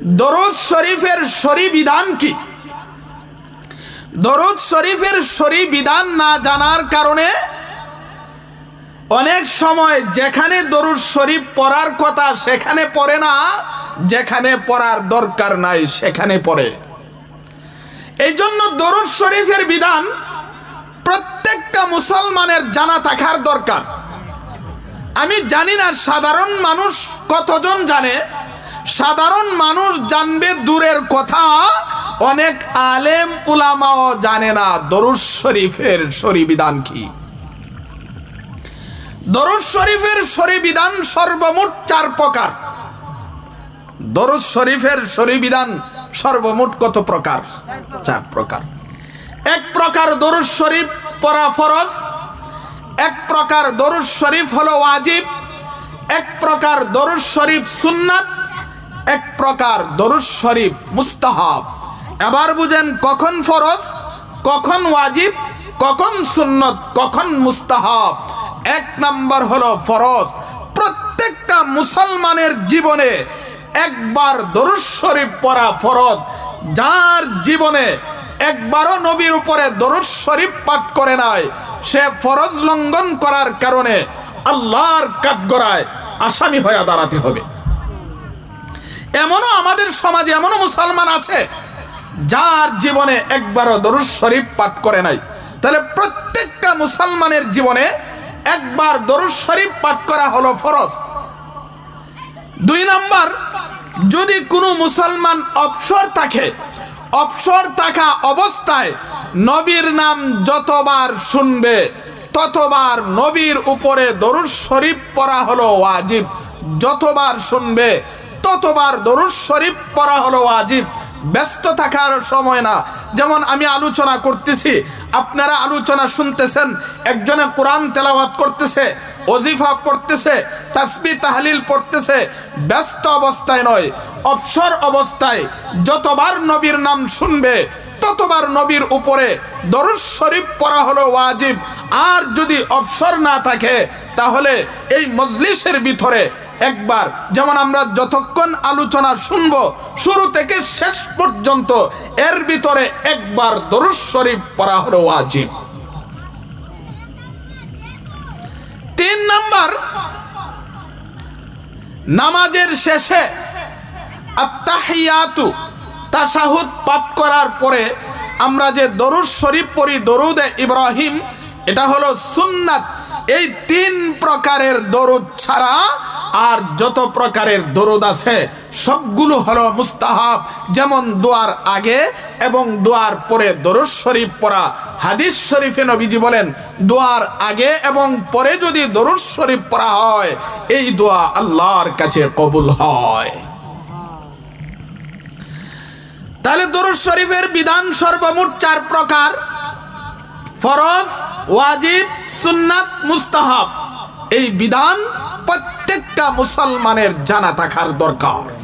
দরুদ শরীফের শরী বিধান কি? দরুদ শরীফের শরী বিধান না জানার কারণে অনেক সময় যেখানে দরুদ শরীফ পড়ার কথা সেখানে পড়ে না, যেখানে পড়ার দরকার নাই সেখানে পড়ে। এই জন্য দরুদ শরীফের বিধান প্রত্যেকটা মুসলমানের জানা থাকার দরকার। আমি জানি না সাধারণ মানুষ কতজন জানে সাধারণ মানুষ জানবে দূরের কথা, অনেক আলেম উলামাও জানে না দরুদ শরীফের শরী বিধান কি। দরুদ শরীফের শরী বিধান সর্বমোট চার প্রকার। দরুদ শরীফের শরী বিধান সর্বমোট কত প্রকার? চার প্রকার। এক প্রকার দরুদ শরীফ পড়া ফরজ, এক প্রকার দরুদ শরীফ হলো ওয়াজিব, এক প্রকার দরুদ শরীফ সুন্নাত এক প্রকার দরুদ শরীফ মুস্তাহাব। এবার বুঝেন কখন ফরজ, কখন ওয়াজিব, কখন সুন্নত, কখন মুস্তাহাব। এক নাম্বার হলো ফরজ। প্রত্যেকটা মুসলমানের জীবনে একবার দরুদ শরীফ পড়া ফরজ। যার জীবনে একবারও নবীর উপরে দরুদ শরীফ পাঠ করে নাই, সে ফরজ লঙ্ঘন করার কারণে আল্লাহর কাঠগড়ায় আসামি হয়ে দাঁড়াতে হবে। এমনও আমাদের সমাজে এমনও মুসলমান আছে, যার জীবনে একবারও দরুদ শরীফ পাঠ করে নাই। তাহলে প্রত্যেকটা মুসলমানের জীবনে একবার দরুদ শরীফ পাঠ করা হলো ফরজ। দুই নাম্বার, যদি কোনো মুসলমান অবসর থাকে, অবসর থাকা অবস্থায় নবীর নাম যতবার শুনবে, ততবার নবীর উপরে দরুদ শরীফ পড়া হলো ওয়াজিব। যতবার শুনবে ততবার দরুদ শরীফ পড়া হলো ওয়াজিব। ব্যস্ত থাকার সময় না। যেমন আমি আলোচনা করতেছি, আপনারা আলোচনা শুনতেছেন, একজনে কোরআন তেলাওয়াত করতেছে অজিফা পড়তেছে, তাসবি তাহলিল পড়তেছে, ব্যস্ত অবস্থায় নয়, অবসর অবস্থায় যতবার নবীর নাম শুনবে, ততবার নবীর উপরে দরুদ শরীফ পড়া হলো ওয়াজিব। আর যদি অবসর না থাকে, তাহলে এই মজলিসের ভিতরে একবার। যেমন আমরা যতক্ষণ আলোচনা শুনব, শুরু থেকে শেষ পর্যন্ত এর ভিতরে একবার দরুদ শরীফ পড়া হলো ওয়াজিব। তিন নাম্বার, নামাজের শেষে আত্তাহিয়াতু, তাশাহুদ পাঠ করার পরে আমরা যে দরুদ শরীফ পড়ি, দরুদে ইব্রাহিম, এটা হলো সুন্নাত। এই তিন প্রকারের দরুদ ছাড়া আর যত প্রকারের দরুদ আছে, সবগুলো হলো মুস্তাহাব, যেমন দোয়ার আগে এবং দোয়ার পরে দরুদ শরীফ পড়া। হাদিস শরীফে নবীজি বলেন, দোয়ার আগে এবং পরে যদি দরুদ শরীফ পড়া হয়, এই দোয়া আল্লাহর কাছে কবুল হয়। তাহলে দরুদ শরীফের বিধান সর্বমোট চার প্রকার। ফরজ, ওয়াজিব, সুন্নাত, মুস্তাহাব। এই বিধান প্রত্যেকটা মুসলমানের জানা থাকার দরকার।